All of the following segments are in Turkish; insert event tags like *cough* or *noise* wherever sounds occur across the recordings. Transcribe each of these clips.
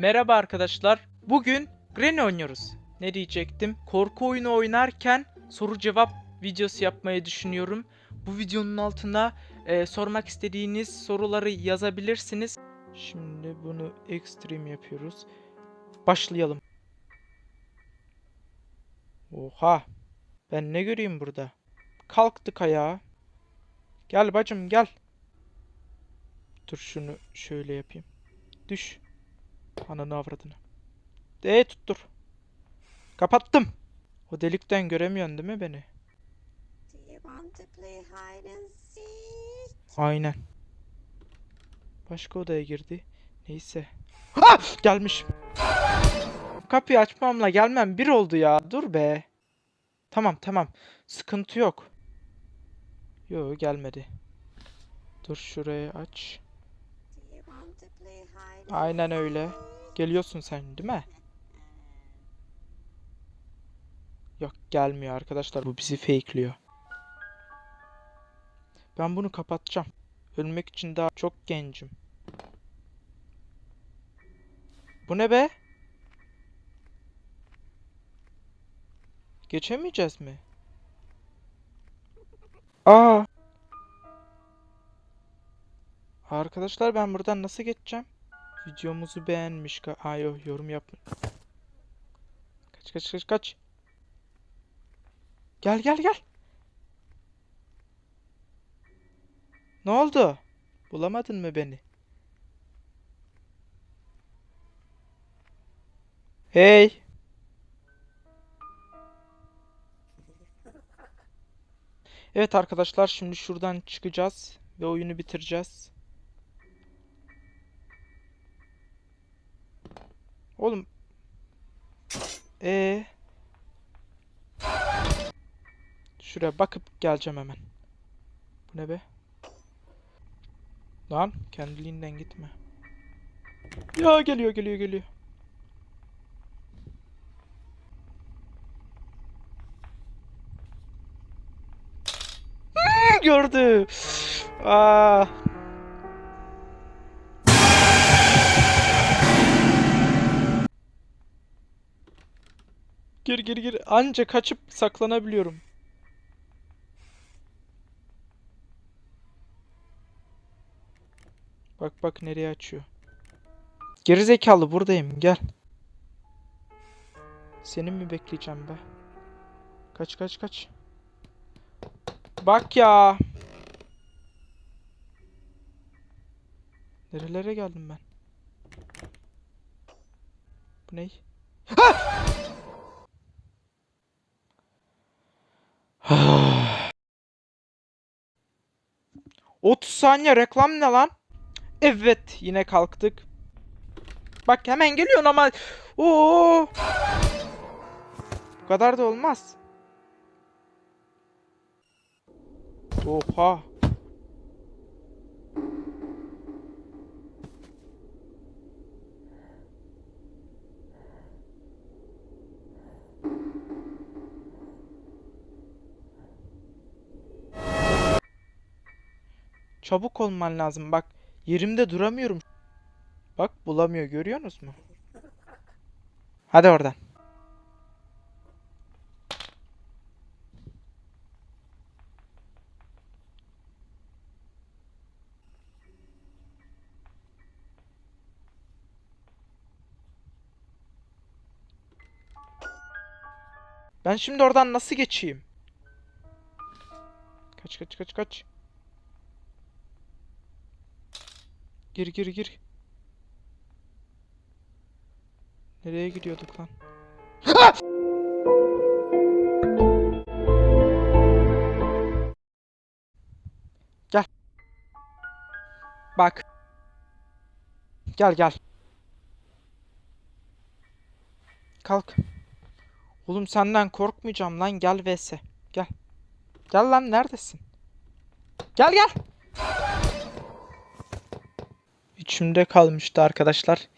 Merhaba arkadaşlar. Bugün Granny oynuyoruz. Ne diyecektim? Korku oyunu oynarken soru cevap videosu yapmayı düşünüyorum. Bu videonun altına e, sormak istediğiniz soruları yazabilirsiniz. Şimdi bunu extreme yapıyoruz. Başlayalım. Oha. Ben ne göreyim burada? Kalktık ayağa. Gel bacım gel. Dur şunu şöyle yapayım. Düş. Ananı avradını. Ee tuttur. Kapattım. O delikten göremiyorsun değil mi beni? Aynen. Başka odaya girdi. Neyse. Ah! Gelmiş. Kapıyı açmamla gelmem bir oldu ya. Dur be. Tamam tamam. Sıkıntı yok. Yo gelmedi. Dur şurayı aç. Aynen öyle. Geliyorsun sen değil mi? Yok gelmiyor arkadaşlar. Bu bizi fakeliyor. Ben bunu kapatacağım. Ölmek için daha çok gencim. Bu ne be? Geçemeyeceğiz mi? Aa. Arkadaşlar ben buradan nasıl geçeceğim? Videomuzu beğenmiş. Aa yok yorum yapma. Kaç kaç kaç kaç. Gel gel gel. Ne oldu? Bulamadın mı beni? Hey. Evet arkadaşlar şimdi şuradan çıkacağız ve oyunu bitireceğiz. Oğlum. Ee. Şuraya bakıp geleceğim hemen. Bu ne be? Lan kendiliğinden gitme. Ya geliyor geliyor geliyor. Gördü. Aa. Gir gir gir. Anca kaçıp saklanabiliyorum. Bak bak nereye açıyor. Geri zekalı buradayım gel. Seni mi bekleyeceğim be? Kaç kaç kaç. Bak ya. Nerelere geldim ben? Bu ne? 30 saniye reklam ne lan? Evet, yine kalktık. Bak hemen geliyorsun ama. Oo! Bu kadar da olmaz. Oha. Çabuk olman lazım. Bak yerimde duramıyorum. Bak bulamıyor görüyorsunuz mu? Hadi oradan. Ben şimdi oradan nasıl geçeyim? Kaç kaç kaç kaç. Gir gir gir. Nereye gidiyorduk lan? Gel. Bak. Gel gel. Kalk. Oğlum senden korkmayacağım lan gel vs. Gel. Gel lan neredesin? Gel gel içimde kalmıştı arkadaşlar.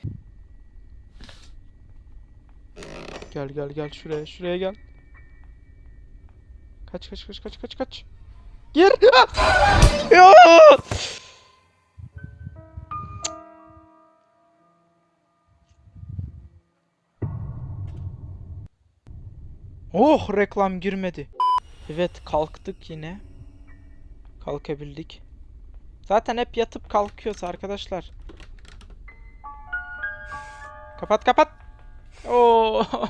Gel gel gel şuraya şuraya gel. Kaç kaç kaç kaç kaç kaç. Gir. Ah! ya. Oh reklam girmedi. Evet kalktık yine. Kalkabildik. Zaten hep yatıp kalkıyoruz arkadaşlar. Kapat kapat. Oo. *laughs*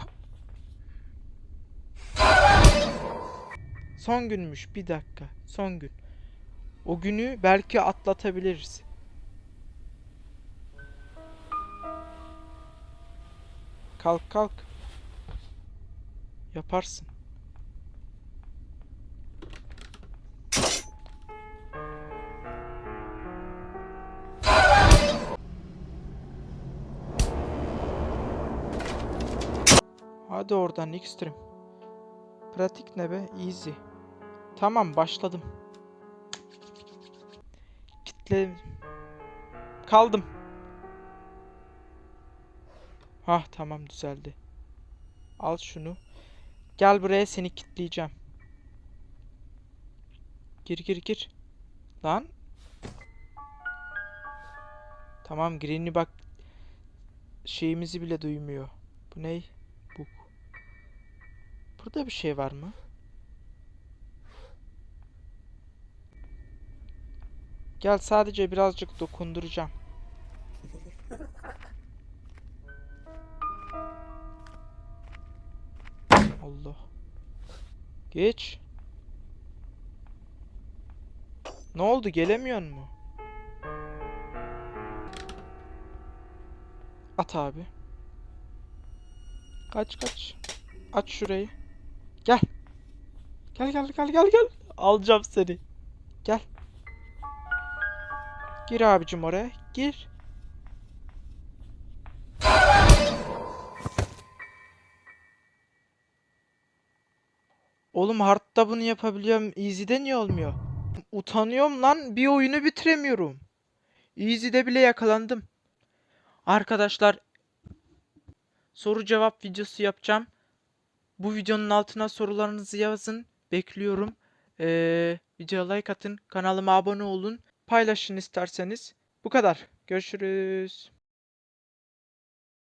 Son günmüş. Bir dakika. Son gün. O günü belki atlatabiliriz. Kalk kalk. Yaparsın. Hadi oradan ekstrem. Pratik ne be? Easy. Tamam başladım. Kitle. Kaldım. Hah tamam düzeldi. Al şunu. Gel buraya seni kitleyeceğim. Gir gir gir. Lan. Tamam Green'i bak. Şeyimizi bile duymuyor. Bu ne? Bu. Burada bir şey var mı? Gel sadece birazcık dokunduracağım. Allah. Geç. Ne oldu gelemiyor mu? At abi. Kaç kaç. Aç şurayı. Gel. Gel gel gel gel gel. Alacağım seni. Gel. Gir abicim oraya. Gir. Oğlum hard'da bunu yapabiliyorum. Easy'de niye olmuyor? Utanıyorum lan. Bir oyunu bitiremiyorum. Easy'de bile yakalandım. Arkadaşlar soru cevap videosu yapacağım. Bu videonun altına sorularınızı yazın. Bekliyorum. Ee, videoya like atın. Kanalıma abone olun. Paylaşın isterseniz. Bu kadar. Görüşürüz.